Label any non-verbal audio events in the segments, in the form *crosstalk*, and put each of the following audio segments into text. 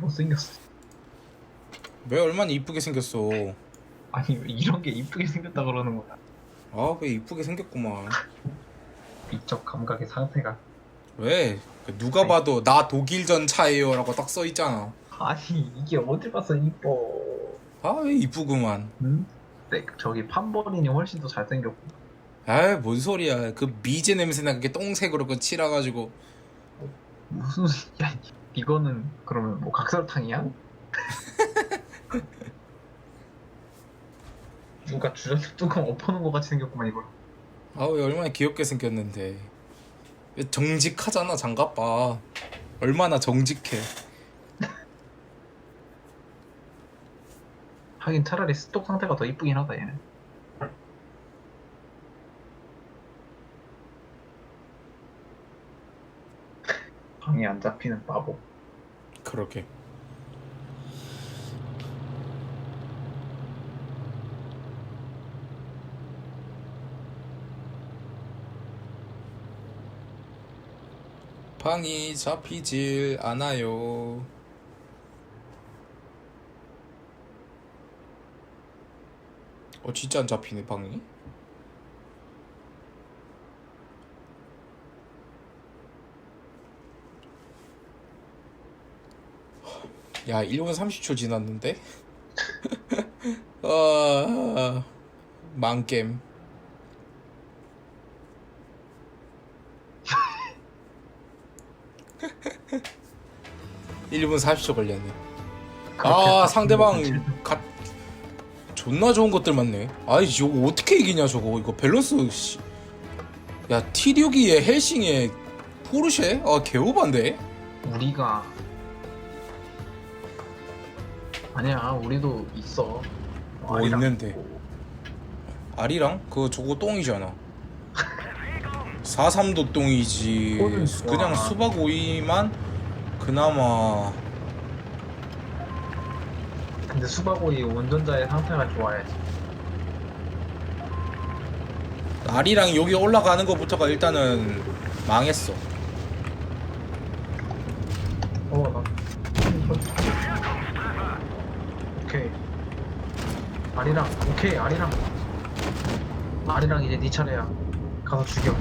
못생겼어. 왜 얼마나 이쁘게 생겼어 아니 왜 이런 게 이쁘게 생겼다 그러는 거야. 아 왜 이쁘게 생겼구만 미적 감각의 상태가. 왜 누가 봐도 나 독일전 차예요 라고 딱 써 있잖아 아니 이게 어딜 봐서 이뻐. 아 왜 이쁘구만 응? 네, 저기 판버린이 훨씬 더 잘생겼고. 아이 뭔 소리야 그 미제 냄새 나게 똥색으로 그 칠해가지고 무슨 야 이거는 그러면 뭐 각설탕이야? *laughs* 누가 주전자 뚜껑 엎어놓은 것 같이 생겼구만 이거. 아왜 얼마나 귀엽게 생겼는데 왜 정직하잖아 장갑봐 얼마나 정직해 하긴 차라리 스톡 상태가 더 이쁘긴 하다 얘는. 방이 안 잡히는 바보. 그렇게. 방이 잡히질 않아요. 어 진짜 안 잡히네 방이 야 1분 30초 지났는데? 아 *laughs* 망겜 *laughs* 1분 40초 걸렸네 아 상대방 가... 존나 좋은 것들 많네 아이 이거 어떻게 이기냐 저거 이거 밸런스 씨. 야 T6에 헬싱에 포르쉐? 아 개오반데? 우리가 아니야 우리도 있어. 뭐 아리랑 있는데? 있고. 아리랑? 그거 저거 똥이잖아 43도 똥이지 좋아. 그냥 수박 오이만 그나마 근데 수박오이 운전자의 상태가 좋아야지. 아리랑 여기 올라가는 것부터가 일단은 망했어 어, 나. 오케이. 아리랑, 오케이, 아리랑. 아리랑 이제 네 차례야. 가서 죽여.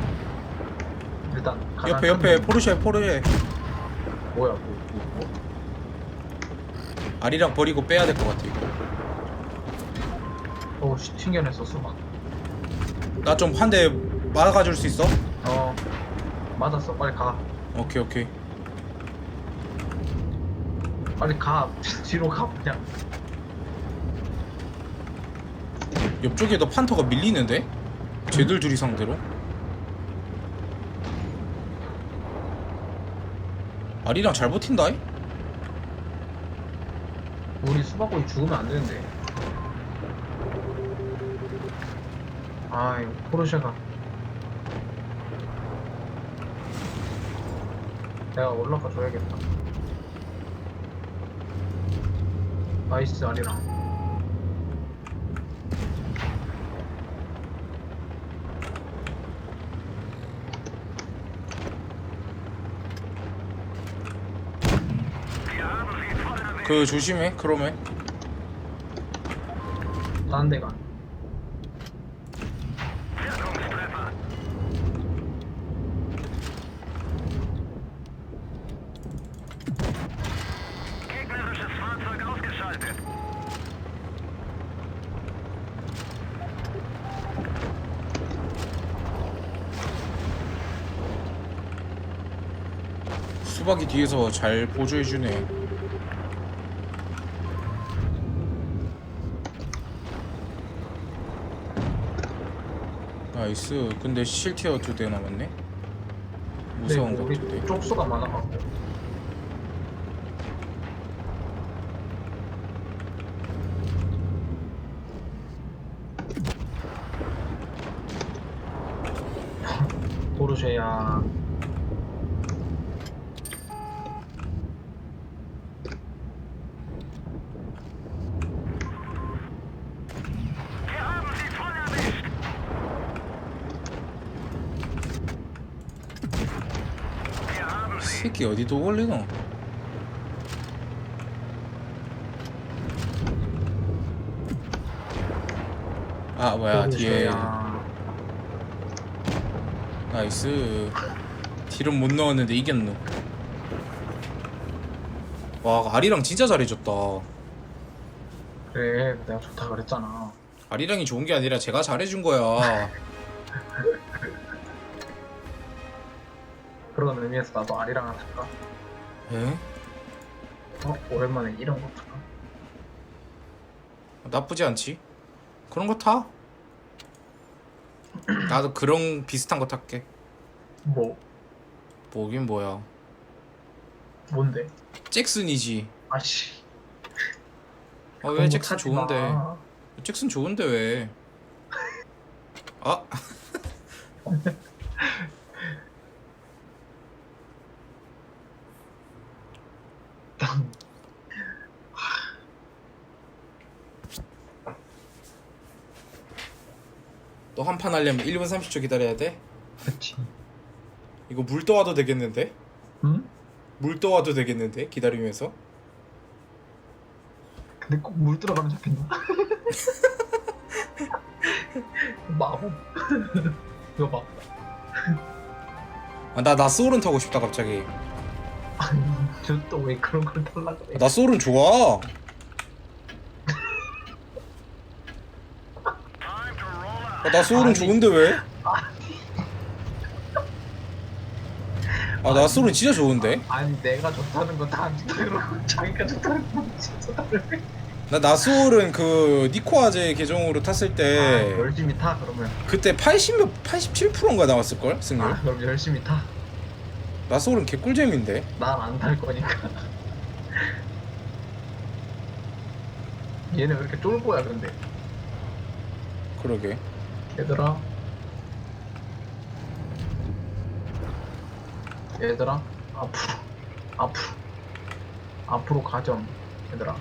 일단 가장 옆에 큰 옆에 놈. 포르쉐 포르쉐 뭐야, 뭐, 뭐, 뭐. 아리랑 버리고 빼야 될 것 같아 이거 어우, 씨, 튕겨냈어, 수박. 나 좀 한대 막아줄 수 있어? 어, 맞았어. 빨리 가. 오케이 오케이 빨리 가. *laughs* 뒤로 가, 그냥. 옆쪽에도 판터가 밀리는데? 쟤들 둘이 상대로? 아리랑 잘 버틴다 이? 우리 수박오이 죽으면 안 되는데. 아, 이거 포르쉐가. 내가 올라가 줘야겠다. 나이스 아리랑. 그 조심해 크롬에 딴 데가. 수박이 뒤에서 잘 보조해주네 나이스 근데 실티어 두 대 남았네 무서운 네, 거 우리 두대 쪽수가 많아갖고. 포르쉐야. *laughs* 어디도 걸리노? 아 뭐야 뒤에. 나이스. 딜은 못 넣었는데 이겼노. 와 아리랑 진짜 잘해줬다. 그래 내가 좋다 그랬잖아. 아리랑이 좋은 게 아니라 제가 잘해준 거야. *laughs* 그런 의미에서 나도 아리랑 할까? 에? 어? 오랜만에 이런 거 할까? 나쁘지 않지 그런 거 타 *clears throat* 나도 그런 비슷한 거 탈게 뭐 뭐긴 뭐야 뭔데? 잭슨이지 아씨 아왜 그런 거 잭슨 타지 마. 좋은데 잭슨 좋은데 왜 아? *laughs* 한 판 하려면 1분 30초 기다려야 돼? 그치 이거 물 떠와도 되겠는데? 응? 물 떠와도 되겠는데? 기다리면서? 근데 꼭 물 들어가면 잡힌다 *laughs* 마법 *laughs* 이거 봐 아, 나, 나 소울은 타고 싶다 갑자기 아니 저또 왜 그런 걸 탈라 그래 나 소울은 좋아 아, 나 소울은. 좋은데 왜? 아 나 소울은 진짜 좋은데? 아니 내가 좋다는 건 다 안 좋다 그러고 *laughs* 자기가 좋다는 건 진짜 다르네 나 나소울은 그 니코아제 계정으로 탔을 아, 때 열심히 타 그러면 그때 80몇 87%인가 나왔을걸 승률? 아 그럼 열심히 타 나소울은 개꿀잼인데 난안 탈 거니까 얘는 왜 이렇게 쫄보야 근데 그러게 얘들아. 얘들아. 앞으로 앞으로 앞으로 가점 얘들아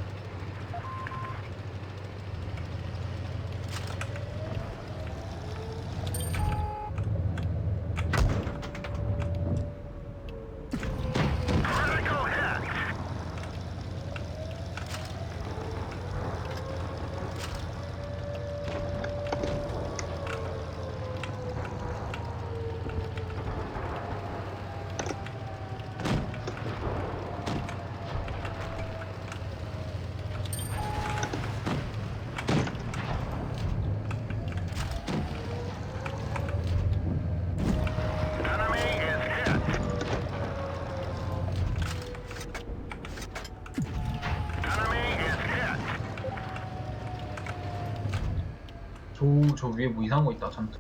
저, 저 위에 뭐 이상한 거 있다 hit.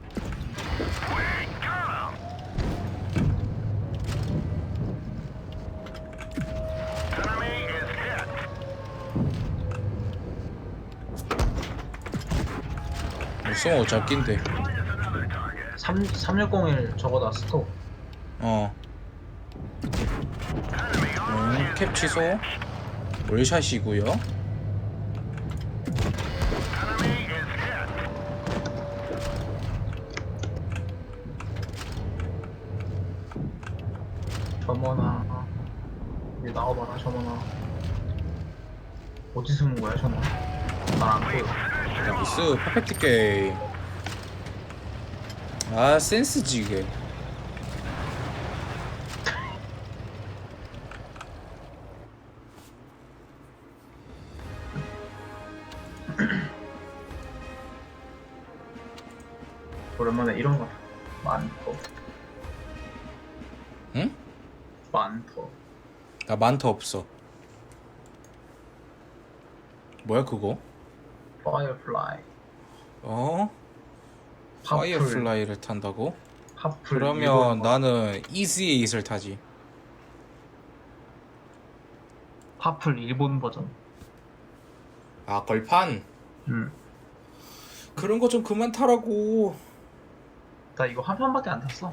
무성호 잡긴데 Find us another target. 3, 3601 저거다 스톱 어 음, 캡 취소 월샷이고요 Enemy is hit. 점원아 여기 나와봐라 점원아 어디 숨은 거야 점원 난안 보여. 나이스 퍼펙트 게임. 아 센스지 이게. *clears throat* 오랜만에 이런 거. 많더 응? 많더 나 많다 없어 뭐야 그거? 파이어플라이 어? 파풀. 파이어플라이를 탄다고? 파풀 그러면 일본 거. 나는 이지 에잇을 타지 파풀 일본 버전 아 걸판? 음. 그런 거 좀 그만 타라고 나 이거 한 판밖에 안 탔어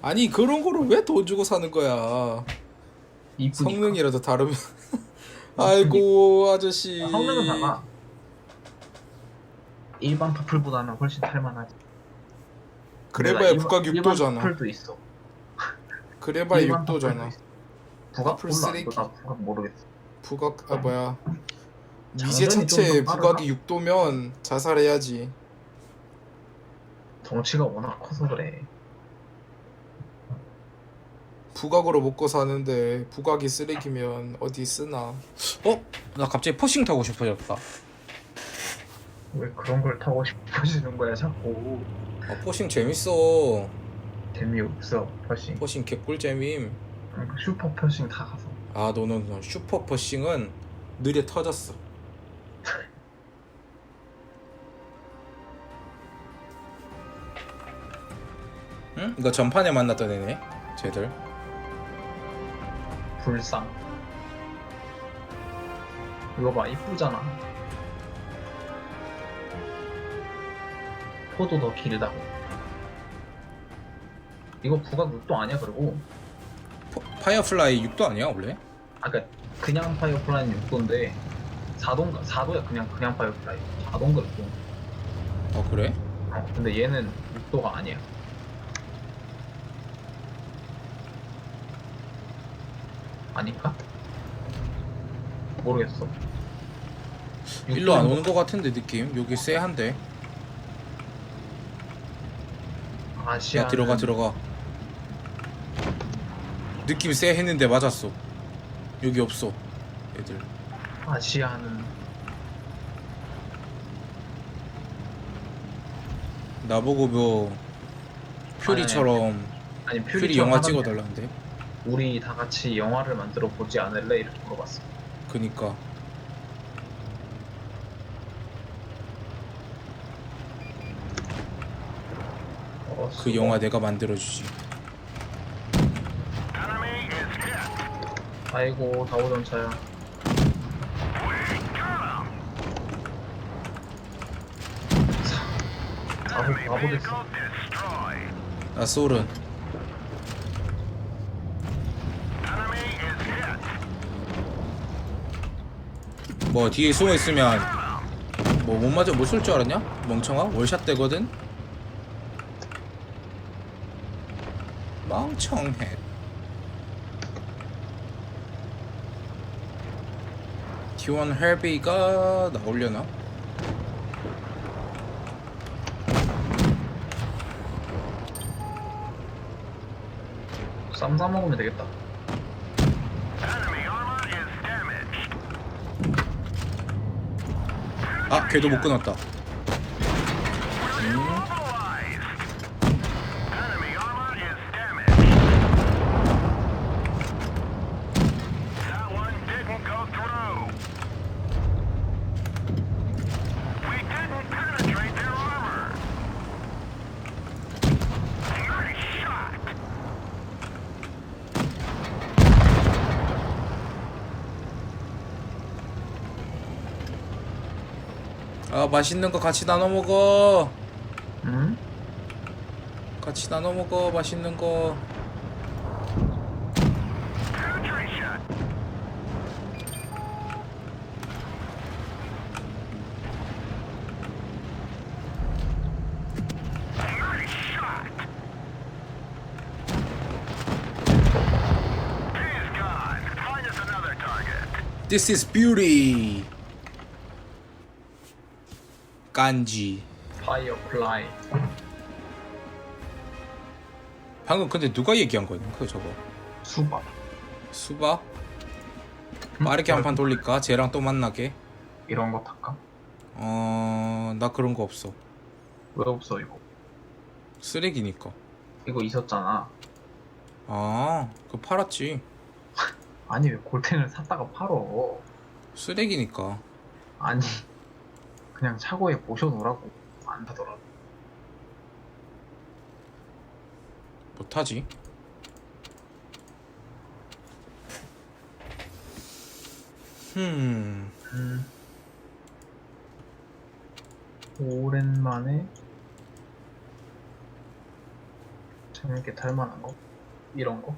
아니 그런 거를 왜 돈 주고 사는 거야 이쁘니까. 성능이라도 다르면 아이고 아저씨. 아, 성능은 달라 일반 파풀보다는 훨씬 탈만하지. 그래봐야 북각 일반 6도잖아. 파풀도 있어. 그래봐야 일반 6도잖아. 파풀도 있어. 북악 몰라. 쓰레기. 나 북악 모르겠어. 북악 아 뭐야. 미제 장전이 차체 빠르나? 북악이 6도면 자살해야지. 덩치가 워낙 커서 그래. 부각으로 먹고 사는데 부각이 쓰레기면 어디 쓰나 어? 나 갑자기 퍼싱 타고 싶어졌다 왜 그런 걸 타고 싶어지는 거야 자꾸. 아, 퍼싱 재밌어 재미없어 퍼싱. 퍼싱 개꿀잼임 그러니까 슈퍼 퍼싱 다 가서. 아 너는 슈퍼 퍼싱은 느려 터졌어 *laughs* 응? 이거 전판에 만났던 애네 쟤들 불상. 이거 봐 이쁘잖아. 포도 더 길다고. 이거 부각 6도 아니야 그리고. 파- 파이어플라이 6도 아니야 원래? 아까 그냥 파이어플라이는 6도인데 4도인가 4도야 그냥 그냥 파이어플라이 4도인가 6도. 어 그래? 어, 근데 얘는 6도가 아니야. 아닐까? 모르겠어. 일로 안 오는 것 같은데 느낌 여기 쎄한데 아시아. 야 들어가 들어가 느낌 쎄 했는데 맞았어 여기 없어 애들 아시아는 나보고 뭐 퓨리처럼 아니 퓨리 퓨리 영화 찍어달라는데 우리 다 같이 영화를 만들어 보지 않을래 이렇게 물어봤어. 그니까 어, 그. 영화 내가 만들어주지 Enemy is hit. 아이고 다오전차야. We got him. 사고 Enemy 가보겠어. vehicle destroyed. 나 소른 Enemy is hit. 뭐 뒤에 숨어 있으면 뭐 못 맞아 못 쏠 줄 알았냐? 멍청아 월샷 되거든 멍청해 T1 헬비가 나오려나? 쌈 싸먹으면 되겠다. Enemy armor is damaged. 아 걔도 못 끊었다 아 맛있는 거 같이 나눠 먹어 응? 같이 나눠 먹어 맛있는 거. This is beauty 깐지 파이어플라이. 방금 근데 누가 얘기한 거냐 그 저거 수박. 수바 빠르게 한 판 돌릴까? 쟤랑 또 만나게 이런 거 탈까? 어나 그런 거 없어 왜 없어 이거? 쓰레기니까 이거 있었잖아. 아 그거 팔았지 아니 왜 골텐을 샀다가 팔어? 쓰레기니까 아니 그냥 차고에 모셔놓으라고 안 사더라고. 못하지 흠 음. 오랜만에 재밌게 탈만한 거? 이런 거?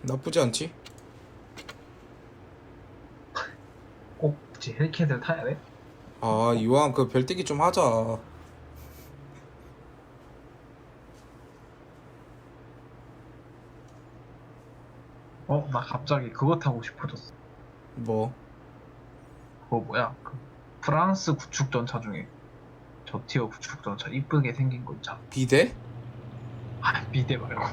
나쁘지 않지? *laughs* 꼭 굳이 헬켓을 타야 돼? 아 이왕 그 별뛰기 좀 하자 어? 나 갑자기 그거 타고 싶어졌어. 뭐 그거 뭐야? 그 프랑스 구축 전차 중에 저티어 구축 전차 이쁘게 생긴 거 있잖아. 비대? 아 미대 말고. *laughs*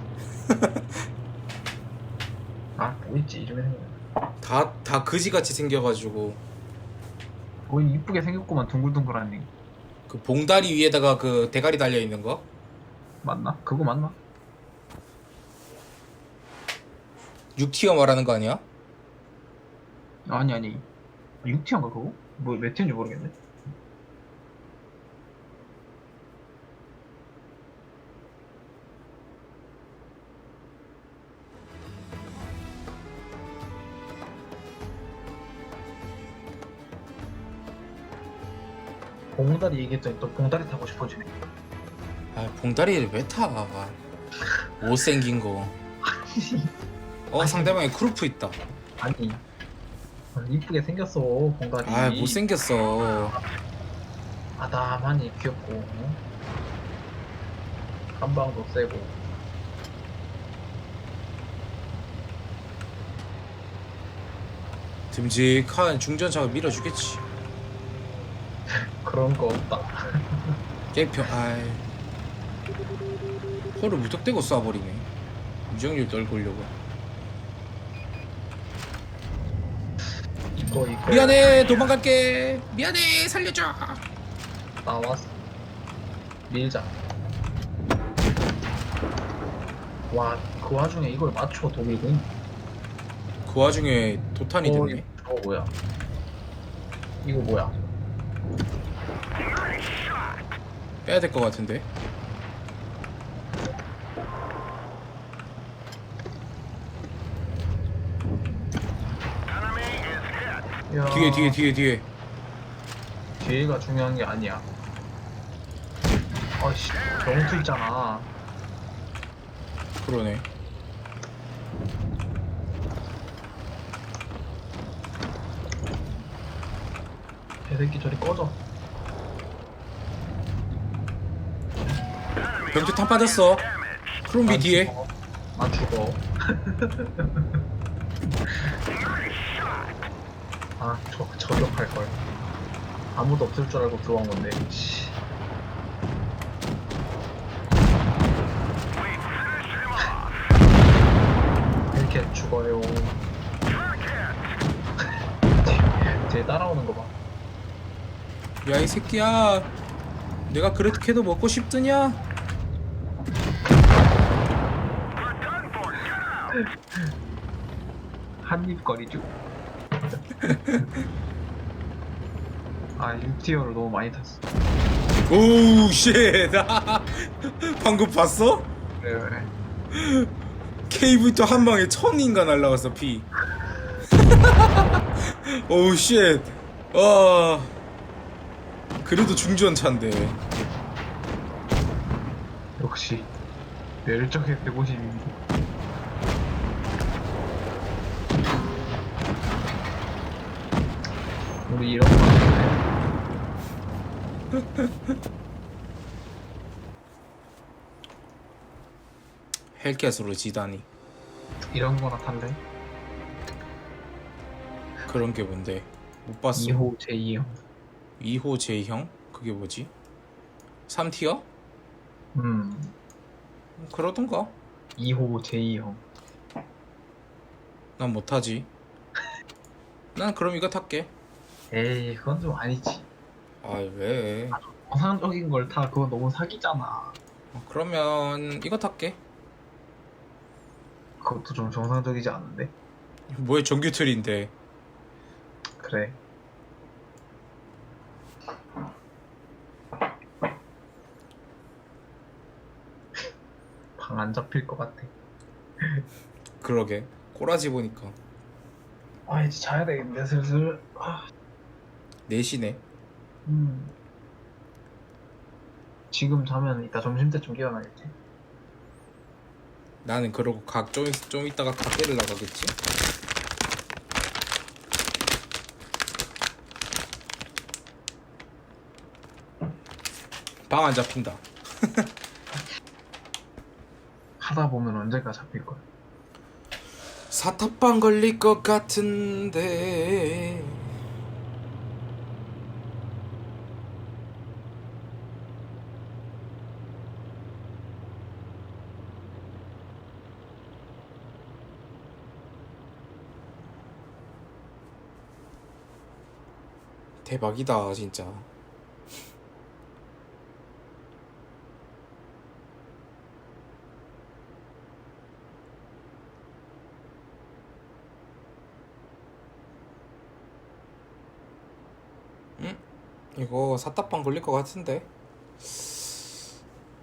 아 뭐있지 이름이 생각. 다다 그지같이 생겨가지고 뭐 이쁘게 생겼구만 둥글둥글하니. 그 봉다리 위에다가 그 대가리 달려 있는 거? 맞나? 그거 맞나? 6티어 말하는 거 아니야? 아니 아니. 6티어인가 그거? 뭐 몇 티어인지 모르겠네. 봉다리 얘기했더니 또 봉다리 타고 싶어지네. 아 봉다리를 왜 타? 못생긴 거. 어 상대방에 크루프 있다. 아니 이쁘게 생겼어 봉다리. 아 못생겼어. 아담하니 귀엽고 한방도 세고 듬직한 중전차가 밀어주겠지. 그런 거 없다. 개편 아이. 코를 무턱대고 쏴버리네. 유정률 떨구려고. 이거 이거 미안해 도망갈게. 미안해 살려줘. 나왔어. 밀자. 와, 그 와중에 이걸 맞춰 독일군. 그 와중에 도탄이 어, 됐네. 이거 뭐야? 이거 뭐야? 빼야 될 것 같은데. 야, 뒤에 뒤에 뒤에 뒤에. 뒤에가 중요한 게 아니야. 아씨, 병투 있잖아. 그러네. 개새끼 저리 꺼져. 병투 탄 빠졌어. 크롬비 난 뒤에. 난 죽어. *laughs* 아, 저, 저격할 걸. 아무도 없을 줄 알고 들어간 건데. 씨. 이렇게 죽어요. *laughs* 뒤- 뒤에 따라오는 거 봐. 야 이 새끼야. 내가 그렇게도 먹고 싶드냐? *laughs* 한입 거리죠. *laughs* 아, 6티어를 너무 많이 탔어. 오우 쉣. *laughs* 방금 봤어? 그래, 그래. KV2 한 방에 천 인가 날라갔어 피. 오우 쉣. 아. 그래도 중전 차인데. 역시. 멸적의 150mm. 우리 이런 거. *laughs* 헬켓으로 지다니. 이런 거나 탈래? 그런 게 뭔데? 못 봤어. 2호 제2형. 2호 J형? 그게 뭐지? 3티어? 음. 그러던가. 2호 제2형. 난 못하지. 난 그럼 이거 탈게. 에이, 그건 좀 아니지. 아 왜? 정상적인 걸 타. 그건 너무 사기잖아. 그러면 이거 탈게. 그것도 좀 정상적이지 않은데? 뭐의 정규 틀인데. 그래. 방 안 잡힐 것 같아. 그러게. 꼬라지 보니까. 아, 이제 자야 되겠는데, 슬슬. 아, 넷이네. 음. 지금 자면 이따 점심때쯤 깨어나겠지? 나는 그러고 각 좀, 좀 있다가 각계를 나가겠지? 방 안 잡힌다. *laughs* 하다 보면 언젠가 잡힐 거야. 사탑방 걸릴 것 같은데 대박이다 진짜 응? 이거 사탑방 걸릴 것 같은데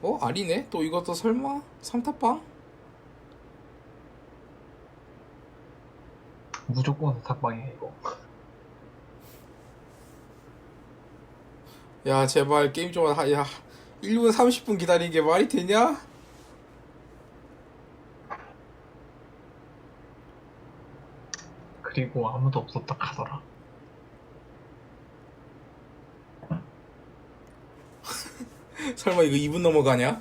어? 아니네? 또 이것도 설마? 삼탑방? 무조건 사탁방이야 이거. 야 제발 게임 좀 하, 야 1분 30분 기다리는 게 말이 되냐? 그리고 아무도 없었다 하더라. *laughs* 설마 이거 2분 넘어가냐?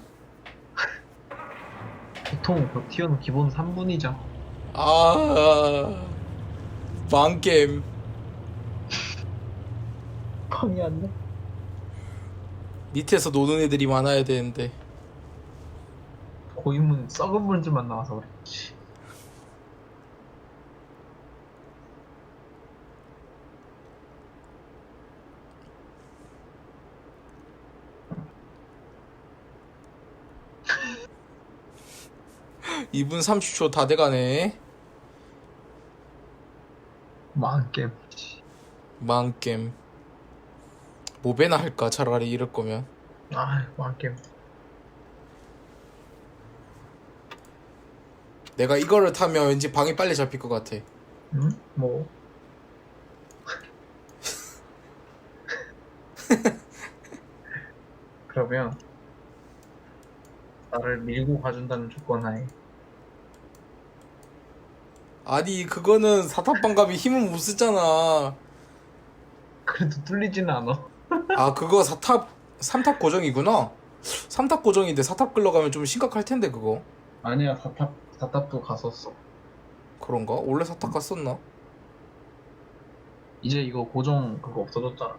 보통 그 티어는 기본 3분이죠. 아 망게임 펑이 *laughs* 안 돼. 밑에서 노는 애들이 많아야 되는데 고인물 썩은 물질만 나와서 그렇지. 이 2분 30초 다 돼가네 게임. 망게임 모베나 할까 차라리 이럴 거면 아, 망한 게임. 내가 이거를 타면 왠지 방이 빨리 잡힐 것 같아 응? 뭐? *laughs* 그러면 나를 밀고 가준다는 조건 하에 아니 그거는 사탑방 가면 힘을 못 쓰잖아 그래도 뚫리지는 않아. 아 그거 사탑 3탑 고정이구나 3탑 고정인데 4탑 끌러가면 좀 심각할 텐데 그거 아니야 사탑 사탑도 갔었어. 그런가? 원래 4탑 갔었나? 이제 이거 고정 그거 없어졌잖아.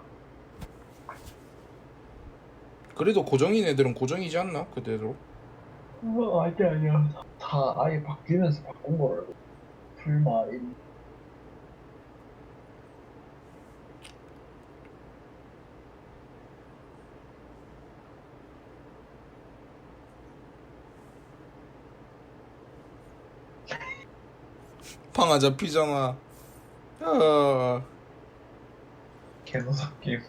그래도 고정인 애들은 고정이지 않나? 그대로 어, 아니 아니야. 다 아예 바뀌면서 바꾼 거라고. 불마 인. 방안 잡히잖아 아, 개노사 게임.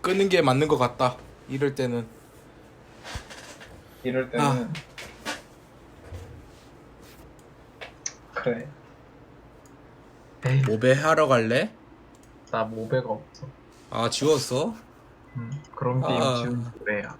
끄는 게 맞는 것 같다 이럴 때는 이럴 때는 아. 그래. 에이, 모베 하러 갈래? 나 모배가 없어. 아 지웠어? 음, 그런 게임 아. 지금 그래야.